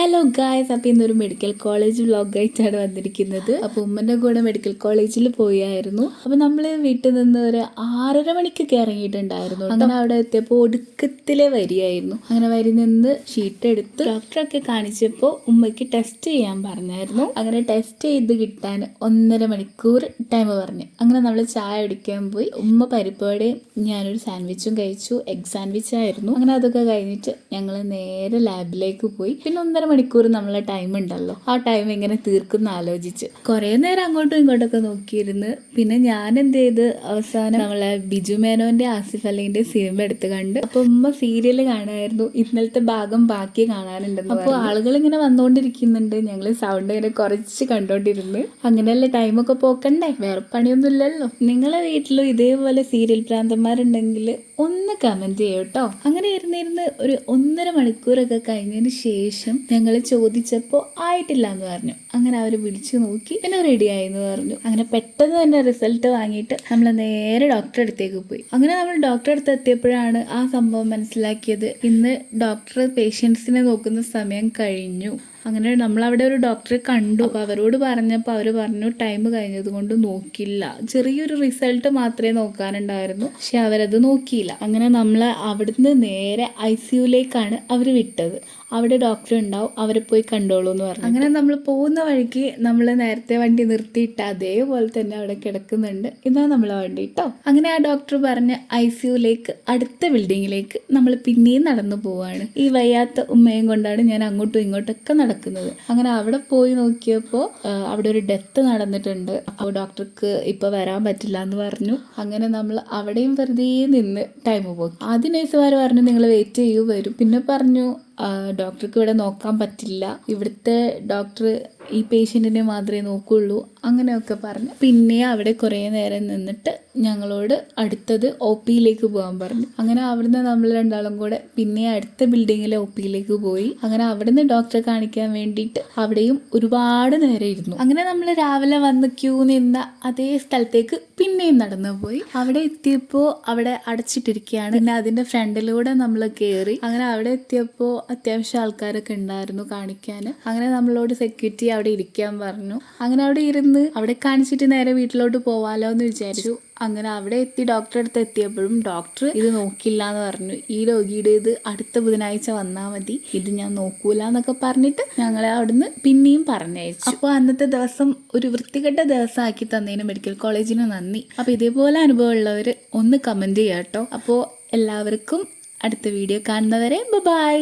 Hello guys അപ്പോൾ ഇന്നൊരു medical college vlog ആയിട്ടാണ് വന്നിരിക്കുന്നത്. അപ്പോൾ ഉമ്മന്റെ കൂടെ മെഡിക്കൽ കോളേജിൽ പോയായിരുന്നു. അപ്പോൾ നമ്മൾ വീട്ടിൽ നിന്ന് ഒരു ആറര മണിക്കൊക്കെ ഇറങ്ങിയിട്ടുണ്ടായിരുന്നു. അങ്ങനെ അവിടെ എത്തിയപ്പോൾ ഒടുക്കത്തിലെ വരിയായിരുന്നു. അങ്ങനെ വരി നിന്ന് ഷീറ്റ് എടുത്ത് ഡോക്ടറൊക്കെ കാണിച്ചപ്പോൾ ഉമ്മയ്ക്ക് ടെസ്റ്റ് ചെയ്യാൻ പറഞ്ഞായിരുന്നു. അങ്ങനെ ടെസ്റ്റ് ചെയ്ത് കിട്ടാൻ ഒന്നര മണിക്കൂർ ടൈം പറഞ്ഞു. അങ്ങനെ നമ്മൾ ചായ കുടിക്കാൻ പോയി. ഉമ്മ പരിപ്പോടെയും ഞാനൊരു സാൻഡ്വിച്ചും കഴിച്ചു. എഗ് സാൻഡ്വിച്ച് ആയിരുന്നു. അങ്ങനെ അതൊക്കെ കഴിഞ്ഞിട്ട് ഞങ്ങൾ നേരെ ലാബിലേക്ക് പോയി. പിന്നെ ഒന്നര മണിക്കൂർ നമ്മളെ ടൈം ഉണ്ടല്ലോ. ആ ടൈം എങ്ങനെ തീർക്കുന്ന ആലോചിച്ച്. കുറേ നേരം അങ്ങോട്ടും ഇങ്ങോട്ടൊക്കെ നോക്കിയിരുന്ന് പിന്നെ ഞാൻ എന്ത് ചെയ്ത്? അവസാനം നമ്മളെ ബിജു മേനോന്റെ ആസിഫ് അലീന്റെ സിനിമ എടുത്ത് കണ്ട് അപ്പൊ ഉമ്മ സീരിയൽ കാണായിരുന്നു. ഇന്നലത്തെ ഭാഗം ബാക്കി കാണാനുണ്ടെന്ന് അപ്പോൾ ആളുകൾ ഇങ്ങനെ വന്നുകൊണ്ടിരിക്കുന്നുണ്ട് ഞങ്ങൾ സൗണ്ട് ഇങ്ങനെ കുറച്ച് കണ്ടോണ്ടിരുന്ന്. അങ്ങനെയല്ലേ ടൈമൊക്കെ പോക്കണ്ടേ? വേറെ പണിയൊന്നും ഇല്ലല്ലോ നിങ്ങളെ വീട്ടിലും ഇതേപോലെ സീരിയൽ പ്രാന്തന്മാരുണ്ടെങ്കിൽ ഒന്ന് കമന്റ് ചെയ്യൂട്ടോ അങ്ങനെ ഇരുന്നിരുന്ന് ഒരു ഒന്നര മണിക്കൂറൊക്കെ കഴിഞ്ഞതിന് ശേഷം ഞങ്ങൾ ചോദിച്ചപ്പോൾ ആയിട്ടില്ല എന്ന് പറഞ്ഞു. അങ്ങനെ അവർ വിളിച്ചു നോക്കി. പിന്നെ റെഡി ആയെന്ന് പറഞ്ഞു. അങ്ങനെ പെട്ടെന്ന് തന്നെ റിസൾട്ട് വാങ്ങിയിട്ട് നമ്മൾ നേരെ ഡോക്ടറെ അടുത്തേക്ക് പോയി. അങ്ങനെ നമ്മൾ ഡോക്ടറെ അടുത്ത് എത്തിയപ്പോഴാണ് ആ സംഭവം മനസ്സിലാക്കിയത്. ഇന്ന് ഡോക്ടർ പേഷ്യൻസിനെ നോക്കുന്ന സമയം കഴിഞ്ഞു. അങ്ങനെ നമ്മൾ അവിടെ ഒരു ഡോക്ടറെ കണ്ടു. അപ്പോൾ അവരോട് പറഞ്ഞപ്പോൾ അവർ പറഞ്ഞു ടൈം കഴിഞ്ഞത് കൊണ്ട് നോക്കില്ല. ചെറിയൊരു റിസൾട്ട് മാത്രമേ നോക്കാനുണ്ടായിരുന്നു. പക്ഷെ അവരത് നോക്കിയില്ല. അങ്ങനെ നമ്മൾ അവിടുന്ന് നേരെ ഐ സിയുലേക്കാണ് അവർ വിട്ടത്. അവിടെ ഡോക്ടർ ഉണ്ടാവും അവരെ പോയി കണ്ടോളൂ എന്ന് പറഞ്ഞു അങ്ങനെ നമ്മൾ പോകുന്ന വഴിക്ക് നമ്മൾ നേരത്തെ വണ്ടി നിർത്തിയിട്ട് അതേപോലെ തന്നെ അവിടെ കിടക്കുന്നുണ്ട്. ഇതാ നമ്മളെ വണ്ടി കേട്ടോ അങ്ങനെ ആ ഡോക്ടർ പറഞ്ഞ ഐ സിയുലേക്ക് അടുത്ത ബിൽഡിങ്ങിലേക്ക് നമ്മൾ പിന്നെയും നടന്നു പോവാണ്. ഈ വയ്യാത്ത ഉമ്മയും കൊണ്ടാണ് ഞാൻ അങ്ങോട്ടും ഇങ്ങോട്ടൊക്കെ നടക്കുന്നത്. അങ്ങനെ അവിടെ പോയി നോക്കിയപ്പോൾ അവിടെ ഒരു ഡെത്ത് നടന്നിട്ടുണ്ട്. അപ്പോൾ ഡോക്ടർക്ക് ഇപ്പൊ വരാൻ പറ്റില്ല എന്ന് പറഞ്ഞു. അങ്ങനെ നമ്മൾ അവിടെയും വെറുതെ നിന്ന് ടൈം പോകും ആദ്യം നേഴ്സുമാർ പറഞ്ഞു നിങ്ങൾ വെയിറ്റ് ചെയ്യൂ വരും. പിന്നെ പറഞ്ഞു ഡോക്ടർക്ക് ഇവിടെ നോക്കാൻ പറ്റില്ല. ഇവിടുത്തെ ഡോക്ടർ ഈ പേഷ്യന്റിനെ മാത്രമേ നോക്കുകയുള്ളൂ അങ്ങനെയൊക്കെ പറഞ്ഞ്. പിന്നെ അവിടെ കുറേ നേരം നിന്നിട്ട് ഞങ്ങളോട് അടുത്തത് ഒ പിയിലേക്ക് പോകാൻ പറഞ്ഞു. അങ്ങനെ അവിടുന്ന് നമ്മൾ രണ്ടാളും കൂടെ പിന്നെ അടുത്ത ബിൽഡിങ്ങിലെ ഒ പിയിലേക്ക് പോയി. അങ്ങനെ അവിടുന്ന് ഡോക്ടറെ കാണിക്കാൻ വേണ്ടിയിട്ട് അവിടെയും ഒരുപാട് നേരം ഇരുന്നു. അങ്ങനെ നമ്മൾ രാവിലെ വന്ന് ക്യൂ നിന്ന അതേ സ്ഥലത്തേക്ക് പിന്നെയും നടന്നു പോയി. അവിടെ എത്തിയപ്പോൾ അവിടെ അടച്ചിട്ടിരിക്കുകയാണ്. പിന്നെ അതിന്റെ ഫ്രണ്ടിലൂടെ നമ്മൾ കയറി അങ്ങനെ അവിടെ എത്തിയപ്പോൾ അത്യാവശ്യം ആൾക്കാരൊക്കെ ഉണ്ടായിരുന്നു കാണിക്കാൻ. അങ്ങനെ നമ്മളോട് സെക്യൂരിറ്റി അവിടെ ഇരിക്കാൻ പറഞ്ഞു. അങ്ങനെ അവിടെ ഇരുന്ന് അവിടെ കാണിച്ചിട്ട് നേരെ വീട്ടിലോട്ട് പോവാലോ എന്ന് വിചാരിച്ചു. അങ്ങനെ അവിടെ എത്തി ഡോക്ടറെ അടുത്ത് എത്തിയപ്പോഴും ഡോക്ടർ ഇത് നോക്കില്ല എന്ന് പറഞ്ഞു. ഈ രോഗിയുടെ ഇത് അടുത്ത ബുധനാഴ്ച വന്നാൽ മതി. ഇത് ഞാൻ നോക്കൂല എന്നൊക്കെ പറഞ്ഞിട്ട് ഞങ്ങളെ അവിടുന്ന് പിന്നെയും പറഞ്ഞയച്ചു. അപ്പോൾ അന്നത്തെ ദിവസം ഒരു വൃത്തികെട്ട ദിവസം ആക്കി തന്നതിന് മെഡിക്കൽ കോളേജിന് നന്ദി. അപ്പോൾ ഇതേപോലെ അനുഭവമുള്ളവർ ഒന്ന് കമന്റ് ചെയ്യാം കേട്ടോ അപ്പോൾ എല്ലാവർക്കും അടുത്ത വീഡിയോ കാണുന്നവരെ ബൈ